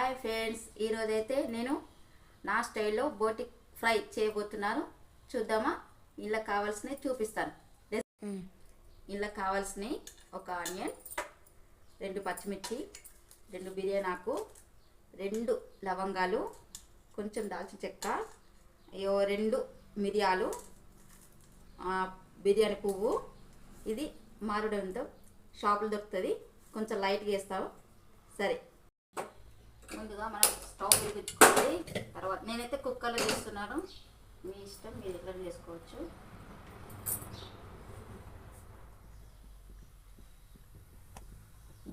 Hi friends ఈరోజైతే నేను నా స్టైల్లో బోటి ఫ్రై చేయబోతున్నాను. చూద్దామా? ఇలా కావాల్సినవి చూపిస్తాను. ఇలా కావాల్సినవి ఒక ఆనియన్ రెండు పచ్చిమిర్చి రెండు బిర్యానీ ఆకు రెండు లవంగాలు కొంచెం దాల్చిన చెక్క అయ్యో రెండు మిరియాలు బిర్యానీ పువ్వు. ఇది మారుడంతో షాపులో దొరుకుతుంది. కొంచెం లైట్గా వేస్తావు. సరే. ముందుగా మనం స్టవ్ వెలిగించుకోవాలి. తర్వాత నేనైతే కుక్కర్లో చేస్తున్నాను. మీ ఇష్టం మీరు ఎట్లా చేసుకోవచ్చు.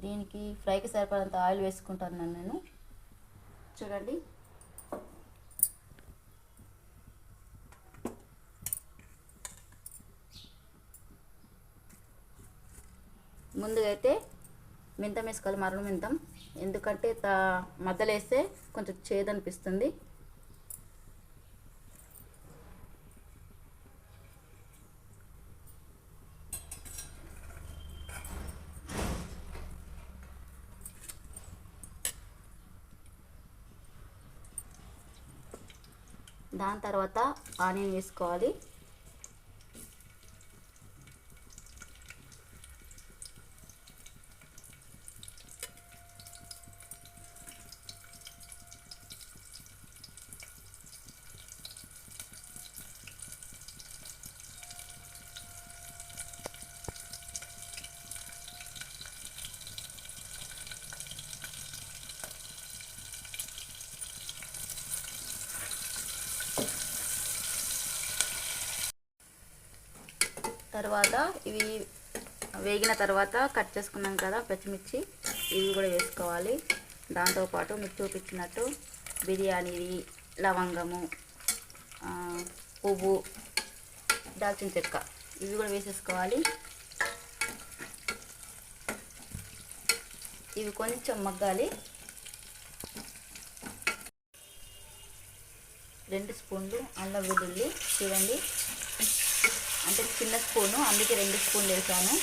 దీనికి ఫ్రైకి సరిపడంత ఆయిల్ వేసుకుంటాను నేను. చూడండి. ముందుగా అయితే మెంతం వేసుకోవాలి మరణ మెంతం. ఎందుకంటే త మధ్యలో కొంచెం చేదనిపిస్తుంది. దాని తర్వాత ఆనియన్ వేసుకోవాలి. తర్వాత ఇవి వేగిన తర్వాత కట్ చేసుకున్నాం కదా పచ్చిమిర్చి ఇవి కూడా వేసుకోవాలి. దాంతోపాటు మీకు చూపించినట్టు బిర్యానీ లవంగము పువ్వు దాల్చిన చెక్క ఇవి కూడా వేసేసుకోవాలి. ఇవి కొంచెం మగ్గాలి. రెండు స్పూన్లు అల్లం వెల్లుల్లి చూడండి. అంటే చిన్న స్పూను అందుకే రెండు స్పూన్లు వేసాను.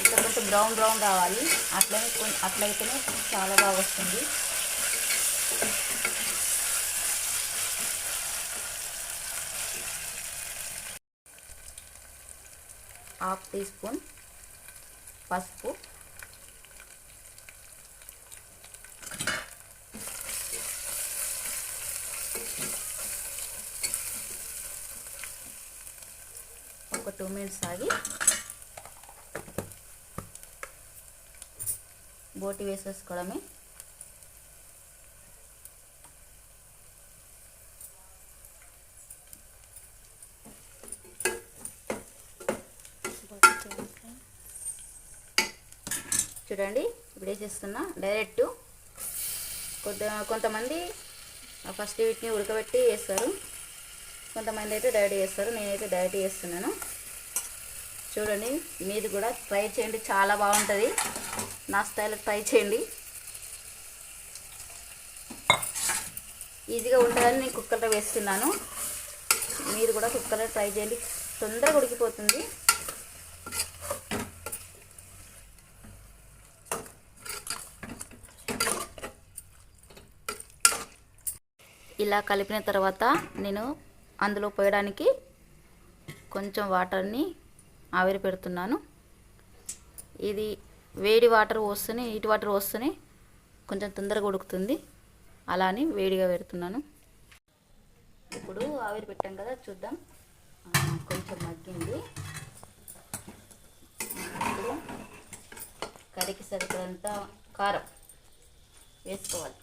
ఇట్లా కొంచెం బ్రౌన్ బ్రౌన్ రావాలి. అట్లనే కొం- అట్లయితేనే చాలా బాగా వస్తుంది. హాఫ్ టీ స్పూన్ పసుపు. ఒక టూ మినిట్స్ ఆగి బోటి వేసేసుకోవడమే. చూడండి ఇప్పుడు వేసేస్తున్నా డైరెక్ట్ కొంత కొంతమంది ఫస్ట్ వీటిని ఉడకబెట్టి వేస్తారు. కొంతమంది అయితే డైరెక్ట్ చేస్తారు నేనైతే డైరెక్ట్ చేస్తున్నాను. చూడండి మీరు కూడా ట్రై చేయండి చాలా బాగుంటుంది. నా స్టైల్ ట్రై చేయండి. ఈజీగా ఉంటుందని నేను కుక్కర్లో వేస్తున్నాను. మీరు కూడా కుక్కర్లో ట్రై చేయండి. తొందరగా ఉడికిపోతుంది. ఇలా కలిపిన తర్వాత నేను అందులో పోయడానికి కొంచెం వాటర్ని ఆవిరి పెడుతున్నాను. ఇది వేడి వాటర్ పోస్తేనే హీట్ వాటర్ పోస్తేనే కొంచెం తొందరగా ఉడుకుతుంది. అలా అని వేడిగా పెడుతున్నాను. ఇప్పుడు ఆవిరి పెట్టాం కదా చూద్దాం. కొంచెం మగ్గింది. ఇప్పుడు కర్రీకి సరిపడంత కారం వేసుకోవాలి.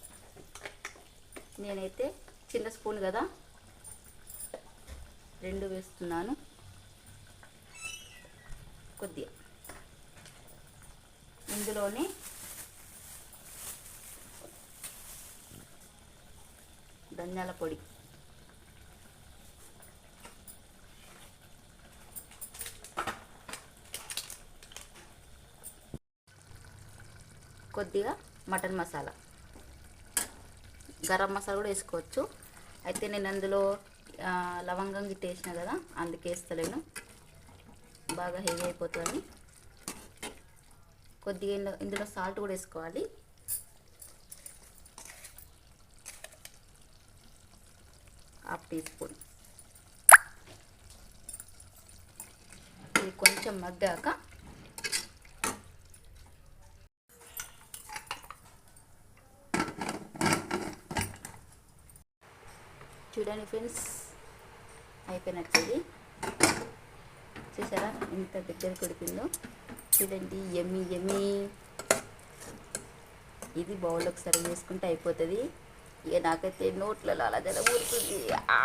నేనైతే చిన్న స్పూన్ కదా. రెండు వేస్తున్నాను. కొద్దిగా. ఇందులోనే ధనియాల పొడి. కొద్దిగా మటన్ మసాలా. గరం మసాలా కూడా వేసుకోవచ్చు. అయితే నేను అందులో లవంగం గిట్ట వేసిన కదా అందుకే వేస్తలేను. బాగా హెవీ అయిపోతుంది. కొద్దిగా ఇందులో ఇందులో సాల్ట్ కూడా వేసుకోవాలి. Half teaspoon. ఇది కొంచెం మగ్గాక చూడండి ఫ్రెండ్స్. అయిపోయినట్టు ఇది చూసారా? ఎంత దగ్గర కొడుతుందో చూడండి ఎమ్మి ఎమ్మి. ఇది బౌల్లోకి సర్వ్ చేసుకుంటే అయిపోతుంది. ఇక నాకైతే నోట్లలో అలా జర ఊరుతుంది. ఆ!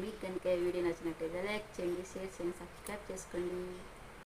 మీకు కనుక వీడియో నచ్చినట్టయితే లైక్ చేయండి షేర్ చేయండి సబ్స్క్రైబ్ చేసుకోండి.